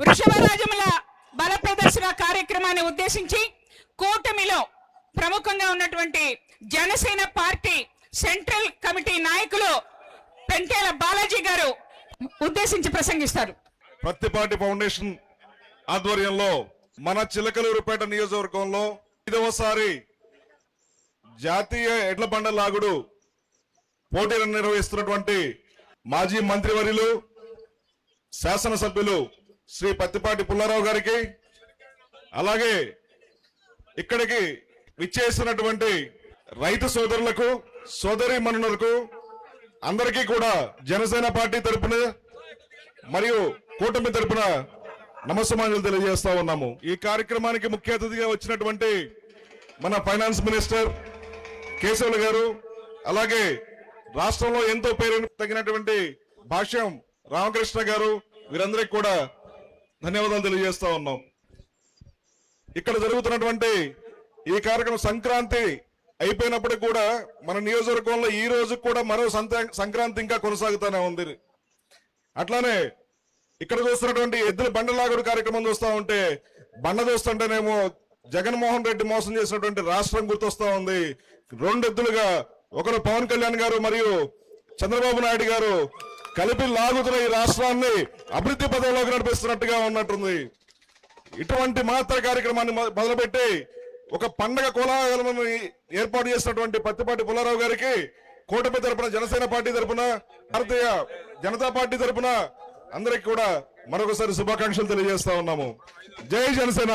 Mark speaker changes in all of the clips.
Speaker 1: వృషభరాజముల బల ప్రదర్శన కార్యక్రమాన్ని ఉద్దేశించి కూటమిలో ప్రముఖంగా ఉన్నటువంటి జనసేన పార్టీ సెంట్రల్ కమిటీ నాయకులు పెంటేల బాలాజీ గారు ఉద్దేశించి ప్రసంగిస్తారు.
Speaker 2: ప్రత్తిపాటి ఫౌండేషన్ ఆధ్వర్యంలో మన చిలకలూరుపేట నియోజకవర్గంలో ఐదవసారి జాతీయ ఎడ్ల బండ లాగుడు పోటీలను నిర్వహిస్తున్నటువంటి మాజీ మంత్రివర్యులు శాసనసభ్యులు శ్రీ పత్తిపాటి పుల్లారావు గారికి అలాగే ఇక్కడికి విచ్చేసినటువంటి రైతు సోదరులకు సోదరి మనులకు అందరికీ కూడా జనసేన పార్టీ తరపున మరియు కూటమి తరపున నమస్సమాంజలు తెలియజేస్తా ఉన్నాము. ఈ కార్యక్రమానికి ముఖ్య అతిథిగా వచ్చినటువంటి మన ఫైనాన్స్ మినిస్టర్ కేశవులు గారు అలాగే రాష్ట్రంలో ఎంతో పేరు తగినటువంటి భాష్యం రామకృష్ణ గారు వీరందరికీ కూడా ధన్యవాదాలు తెలియజేస్తా ఉన్నాం. ఇక్కడ జరుగుతున్నటువంటి ఈ కార్యక్రమం సంక్రాంతి అయిపోయినప్పటికి కూడా మన నియోజకవర్గంలో ఈ రోజు కూడా మరో సంక్రాంతి ఇంకా కొనసాగుతూనే ఉంది. అట్లానే ఇక్కడ చూస్తున్నటువంటి ఎద్దుల బండలాగుడు కార్యక్రమం చూస్తూ ఉంటే బండ చూస్తుంటేనేమో జగన్మోహన్ రెడ్డి మోసం చేసినటువంటి రాష్ట్రం గుర్తొస్తా ఉంది. రెండు ఎద్దులుగా ఒకరు పవన్ కళ్యాణ్ గారు మరియు చంద్రబాబు నాయుడు గారు కలిపి లాగుతున్న ఈ రాష్ట్రాన్ని అభివృద్ధి పదంలోకి నడిపిస్తున్నట్టుగా ఉన్నట్టుంది. ఇటువంటి మాత్ర కార్యక్రమాన్ని మొదలుపెట్టి ఒక పండగ కోలాహలను ఏర్పాటు చేసినటువంటి పత్తిపాటి పుల్లారావు గారికి కూటమి తరపున జనసేన పార్టీ తరపున భారతీయ జనతా పార్టీ తరపున అందరికి కూడా మరొకసారి శుభాకాంక్షలు తెలియజేస్తా ఉన్నాము. జై జనసేన!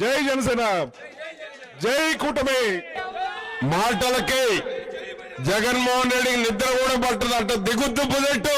Speaker 2: జై జనసేన! జై కూటమి!
Speaker 3: మాటలకే జగన్మోహన్ రెడ్డికి నిద్ర కూడా పట్టదంట. దిగుద్దు పుదెట్టు